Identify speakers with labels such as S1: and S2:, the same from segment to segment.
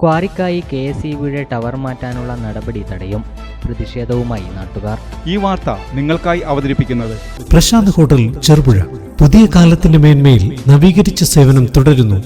S1: ക്വാറിക്കായി K S E ബിയുടെ tower മാറ്റാനുള്ള നടപടി തടയും പ്രതിഷേധവുമായി നാട്ടുകാർ.
S2: ഈ വാർത്ത നിങ്ങൾക്കായി അവതരിപ്പിക്കുന്നത്
S3: പ്രശാന്ത് ഹോട്ടൽ ചെറുപുഴ. പുതിയ കാലത്തിന്റെ മേന്മയിൽ നവീകരിച്ച സേവനം തുടരുന്നു.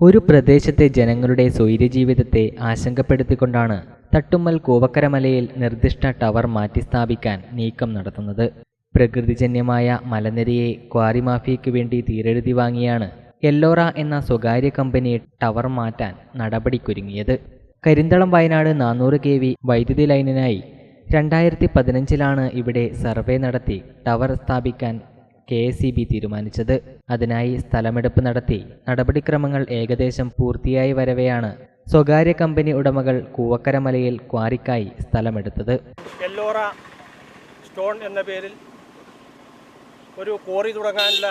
S1: ഒരു പ്രദേശത്തെ ജനങ്ങളുടെ സ്വൈര്യജീവിതത്തെ ആശങ്കപ്പെടുത്തിക്കൊണ്ടാണ് തട്ടുമ്മൽ കൂവക്കരമലയിൽ നിർദ്ദിഷ്ട ടവർ മാറ്റിസ്ഥാപിക്കാൻ നീക്കം നടത്തുന്നത്. പ്രകൃതിജന്യമായ മലനിരയെ ക്വാറി മാഫിയയ്ക്ക് വേണ്ടി തീരെഴുതി വാങ്ങിയാണ് എല്ലോറ എന്ന സ്വകാര്യ കമ്പനി ടവർ മാറ്റാൻ നടപടിക്കൊരുങ്ങിയത്. കരിന്തളം വയനാട് നാനൂറ് കെ വി വൈദ്യുതി ലൈനിനായി രണ്ടായിരത്തി പതിനഞ്ചിലാണ് ഇവിടെ സർവേ നടത്തി ടവർ സ്ഥാപിക്കാൻ കെ എസ് ഇ ബി തീരുമാനിച്ചത്. അതിനായി സ്ഥലമെടുപ്പ് നടത്തി. നടപടിക്രമങ്ങൾ ഏകദേശം പൂർത്തിയായി വരവെയാണ് സ്വകാര്യ കമ്പനി ഉടമകൾ കൂവക്കരമലയിൽ ക്വാറിക്കായി സ്ഥലമെടുത്തത്.
S4: എല്ലോറ സ്റ്റോൺ എന്ന പേരിൽ ഒരു കോറി തുടങ്ങാനുള്ള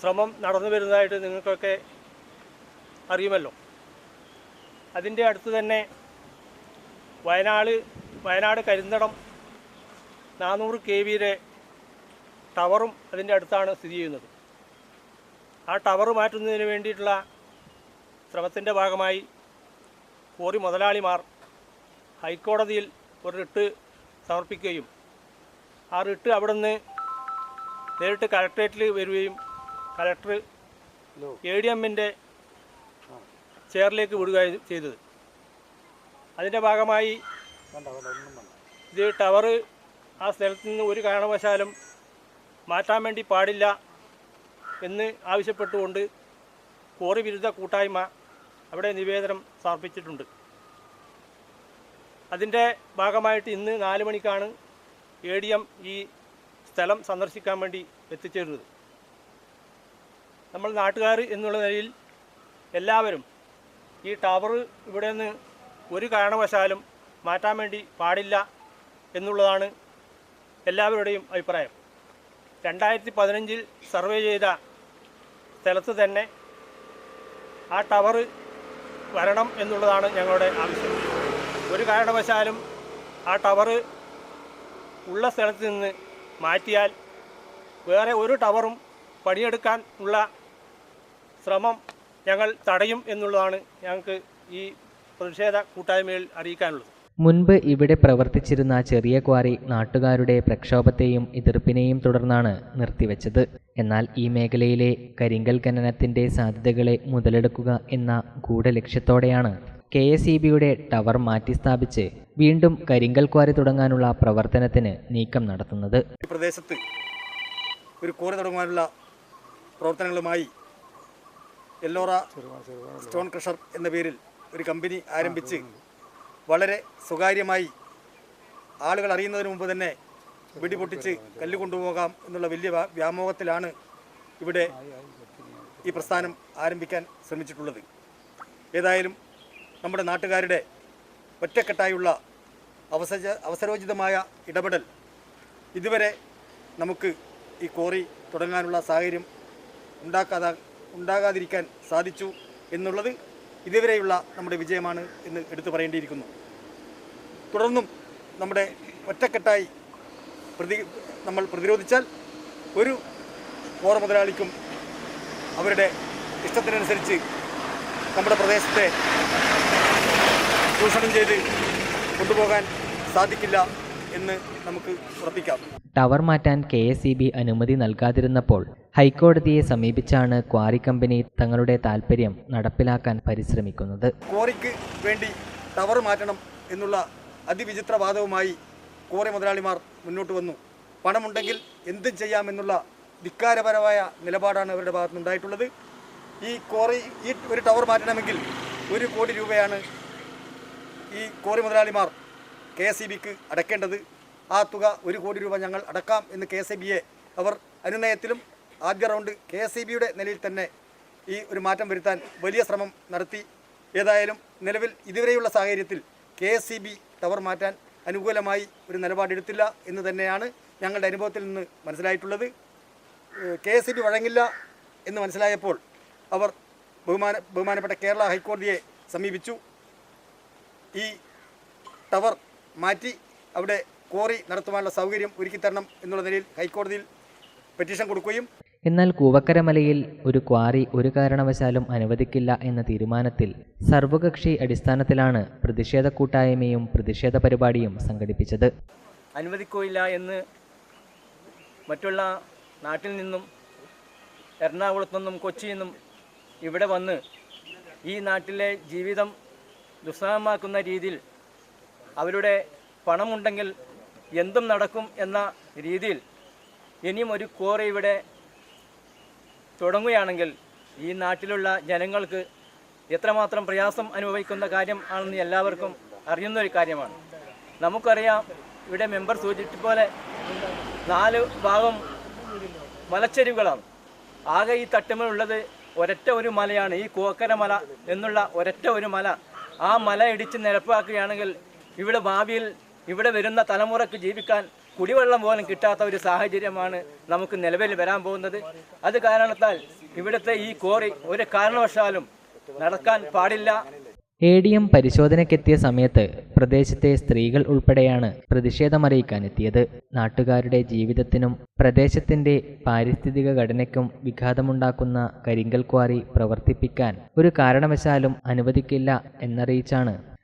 S4: ശ്രമം നടന്നു വരുന്നതായിട്ട് നിങ്ങൾക്കൊക്കെ അറിയുമല്ലോ. അതിന്റെ അടുത്ത് തന്നെ വയനാട് വയനാട് കരിന്തടം നാനൂറ് കെ വിയുടെ ടവറും അതിന്റെ അടുത്താണ് സ്ഥിതി ചെയ്യുന്നത്. ആ ടവർ മാറ്റുന്നതിന് വേണ്ടിയിട്ടുള്ള ശ്രമത്തിന്റെ ഭാഗമായി കോറി മുതലാളിമാർ ഹൈക്കോടതിയിൽ ഒരു റിട്ട് സമർപ്പിക്കുകയും ആ റിട്ട് അവിടെ നിന്ന് നേരിട്ട് കലക്ട്രേറ്റിൽ വരികയും കലക്ടർ എ ഡി എമ്മിന്റെ ചെയറിലേക്ക് വിടുക ചെയ്തത്. അതിന്റെ ഭാഗമായി ഇത് ടവർ ആ സ്ഥലത്ത് നിന്ന് ഒരു കാരണവശാലും മാറ്റാൻ വേണ്ടി പാടില്ല എന്ന് ആവശ്യപ്പെട്ടുകൊണ്ട് കോറി വിരുദ്ധ കൂട്ടായ്മ അവിടെ നിവേദനം സമർപ്പിച്ചിട്ടുണ്ട്. അതിന്റെ ഭാഗമായിട്ട് ഇന്ന് നാല് മണിക്കാണ് എ ഡി എം ഈ സ്ഥലം സന്ദർശിക്കാൻ വേണ്ടി എത്തിച്ചേരുന്നത്. നമ്മൾ നാട്ടുകാർ എന്നുള്ള നിലയിൽ എല്ലാവരും ഈ ടവർ ഇവിടെ നിന്ന് ഒരു കാരണവശാലും മാറ്റാൻ വേണ്ടി പാടില്ല എന്നുള്ളതാണ് എല്ലാവരുടെയും അഭിപ്രായം. രണ്ടായിരത്തി പതിനഞ്ചിൽ സർവേ ചെയ്ത സ്ഥലത്ത് തന്നെ ആ ടവർ വരണം എന്നുള്ളതാണ് ഞങ്ങളുടെ ആവശ്യം. ഒരു കാരണവശാലും ആ ടവർ ഉള്ള സ്ഥലത്ത് നിന്ന് മാറ്റിയാൽ വേറെ ഒരു ടവറും പണിയെടുക്കാൻ ഉള്ള ശ്രമം ഞങ്ങൾ തടയും എന്നുള്ളതാണ് ഞങ്ങൾക്ക് ഈ പ്രതിഷേധ കൂട്ടായ്മയിൽ അറിയിക്കാനുള്ളത്.
S1: മുൻപ് ഇവിടെ പ്രവർത്തിച്ചിരുന്ന ചെറിയ ക്വാറി നാട്ടുകാരുടെ പ്രക്ഷോഭത്തെയും എതിർപ്പിനെയും തുടർന്നാണ് നിർത്തിവെച്ചത്. എന്നാൽ ഈ മേഖലയിലെ കരിങ്കൽ ഖനനത്തിന്റെ സാധ്യതകളെ മുതലെടുക്കുക എന്ന ഗൂഢലക്ഷ്യത്തോടെയാണ് കെ എസ് ഇ ബിയുടെ ടവർ മാറ്റിസ്ഥാപിച്ച് വീണ്ടും കരിങ്കൽ ക്വാറി തുടങ്ങാനുള്ള പ്രവർത്തനത്തിന് നീക്കം നടത്തുന്നത്.
S5: ഈ പ്രദേശത്ത് ഒരു കോറി തുടങ്ങാനുള്ള പ്രവർത്തനങ്ങളുമായി എല്ലോറ സ്റ്റോൺ ക്രഷർ എന്ന പേരിൽ ഒരു കമ്പനി ആരംഭിച്ച് വളരെ സ്വകാര്യമായി ആളുകൾ അറിയുന്നതിന് മുമ്പ് തന്നെ വെടിപൊട്ടിച്ച് കല്ല് കൊണ്ടുപോകാം എന്നുള്ള വലിയ വ്യാമോഹത്തിലാണ് ഇവിടെ ഈ പ്രസ്ഥാനം ആരംഭിക്കാൻ ശ്രമിച്ചിട്ടുള്ളത്. ഏതായാലും നമ്മുടെ നാട്ടുകാരുടെ ഒറ്റക്കെട്ടായുള്ള അവസര അവസരോചിതമായ ഇടപെടൽ ഇതുവരെ നമുക്ക് ഈ കോറി തുടങ്ങാനുള്ള സാഹചര്യം ഉണ്ടാക്കാതെ ഉണ്ടാകാതിരിക്കാൻ സാധിച്ചു എന്നുള്ളത് ഇതുവരെയുള്ള നമ്മുടെ വിജയമാണ് എന്ന് എടുത്തു പറയേണ്ടിയിരിക്കുന്നു. തുടർന്നും നമ്മുടെ ഒറ്റക്കെട്ടായി പ്രതി നമ്മൾ പ്രതിരോധിച്ചാൽ ഒരു ഓറ മുതലാളിക്കും അവരുടെ ഇഷ്ടത്തിനനുസരിച്ച് നമ്മുടെ പ്രദേശത്തെ ചൂഷണം ചെയ്ത് കൊണ്ടുപോകാൻ സാധിക്കില്ല എന്ന് നമുക്ക് ഉറപ്പിക്കാം.
S1: ടവർ മാറ്റാൻ കെ അനുമതി നൽകാതിരുന്നപ്പോൾ ഹൈക്കോടതിയെ സമീപിച്ചാണ് ക്വാറി കമ്പനി തങ്ങളുടെ താൽപ്പര്യം നടപ്പിലാക്കാൻ പരിശ്രമിക്കുന്നത്.
S5: ക്വാറിക്ക് വേണ്ടി ടവർ മാറ്റണം എന്നുള്ള അതിവിചിത്ര വാദവുമായി ക്വാറി മുതലാളിമാർ മുന്നോട്ട് വന്നു. പണമുണ്ടെങ്കിൽ എന്തും ചെയ്യാമെന്നുള്ള ധിക്കാരപരമായ നിലപാടാണ് അവരുടെ ഭാഗത്ത് നിന്നുണ്ടായിട്ടുള്ളത്. ഈ ക്വാറി ഈ ഒരു ടവർ മാറ്റണമെങ്കിൽ ഒരു കോടി രൂപയാണ് ഈ ക്വാറി മുതലാളിമാർ കെ എസ് ഇ ബിക്ക് അടയ്ക്കേണ്ടത് ആ തുക ഒരു കോടി രൂപ ഞങ്ങൾ അടക്കാം എന്ന് കെ എസ് ഇ ബിയെ അവർ അനുനയത്തിലും ആദ്യ റൗണ്ട് കെ എസ് നിലയിൽ തന്നെ ഈ ഒരു മാറ്റം വരുത്താൻ വലിയ ശ്രമം നടത്തി. ഏതായാലും നിലവിൽ ഇതുവരെയുള്ള സാഹചര്യത്തിൽ കെ എസ് ടവർ മാറ്റാൻ അനുകൂലമായി ഒരു നിലപാടെടുത്തില്ല എന്ന് തന്നെയാണ് ഞങ്ങളുടെ അനുഭവത്തിൽ നിന്ന് മനസ്സിലായിട്ടുള്ളത്. കെ എസ് ഇ വഴങ്ങില്ല എന്ന് മനസ്സിലായപ്പോൾ അവർ ബഹുമാന ബഹുമാനപ്പെട്ട കേരള ഹൈക്കോടതിയെ സമീപിച്ചു. ഈ ടവർ മാറ്റി അവിടെ കോറി നടത്തുവാനുള്ള സൗകര്യം ഒരുക്കിത്തരണം എന്നുള്ള നിലയിൽ ഹൈക്കോടതിയിൽ പെറ്റീഷൻ കൊടുക്കുകയും
S1: എന്നാൽ കൂവക്കരമലയിൽ ഒരു ക്വാറി ഒരു കാരണവശാലും അനുവദിക്കില്ല എന്ന തീരുമാനത്തിൽ സർവകക്ഷി അടിസ്ഥാനത്തിലാണ് പ്രതിഷേധ കൂട്ടായ്മയും പ്രതിഷേധ പരിപാടിയും സംഘടിപ്പിച്ചത്.
S6: അനുവദിക്കുകയില്ല എന്ന് മറ്റുള്ള നാട്ടിൽ നിന്നും എറണാകുളത്തു നിന്നും കൊച്ചിയിൽ നിന്നും ഇവിടെ വന്ന് ഈ നാട്ടിലെ ജീവിതം ദുസ്സഹമാക്കുന്ന രീതിയിൽ അവരുടെ പണമുണ്ടെങ്കിൽ എന്തും നടക്കും എന്ന രീതിയിൽ ഇനിയും ഒരു കോറി ഇവിടെ തുടങ്ങുകയാണെങ്കിൽ ഈ നാട്ടിലുള്ള ജനങ്ങൾക്ക് എത്രമാത്രം പ്രയാസം അനുഭവിക്കുന്ന കാര്യം ആണെന്ന് എല്ലാവർക്കും അറിയുന്ന ഒരു കാര്യമാണ്. നമുക്കറിയാം ഇവിടെ മെമ്പർ സൂചിപ്പിച്ച പോലെ നാല് ഭാഗം മലച്ചെരിവുകളാണ്. ആകെ ഈ തട്ടുമലുള്ളത് ഒരൊറ്റ ഒരു മലയാണ് ഈ കോക്കര മല എന്നുള്ള ഒരൊറ്റ ഒരു മല. ആ മല ഇടിച്ച് നിരപ്പാക്കുകയാണെങ്കിൽ ഇവിടെ ഭാവിയിൽ ഇവിടെ വരുന്ന തലമുറയ്ക്ക് ജീവിക്കാൻ കുടിവെള്ളം പോലും കിട്ടാത്ത ഒരു സാഹചര്യമാണ് നമുക്ക് നിലവിൽ വരാൻ പോകുന്നത്. അത് കാരണത്താൽ ഇവിടുത്തെ ഈ കോറി ഒരു കാരണവശാലും നടക്കാൻ പാടില്ല.
S1: എ ഡി എം പരിശോധനയ്ക്കെത്തിയ സമയത്ത് പ്രദേശത്തെ സ്ത്രീകൾ ഉൾപ്പെടെയാണ് പ്രതിഷേധമറിയിക്കാനെത്തിയത്. നാട്ടുകാരുടെ ജീവിതത്തിനും പ്രദേശത്തിന്റെ പാരിസ്ഥിതിക ഘടനയ്ക്കും വിഘാതമുണ്ടാക്കുന്ന കരിങ്കൽ ക്വാറി പ്രവർത്തിപ്പിക്കാൻ ഒരു കാരണവശാലും അനുവദിക്കില്ല എന്നറിയിച്ചാണ്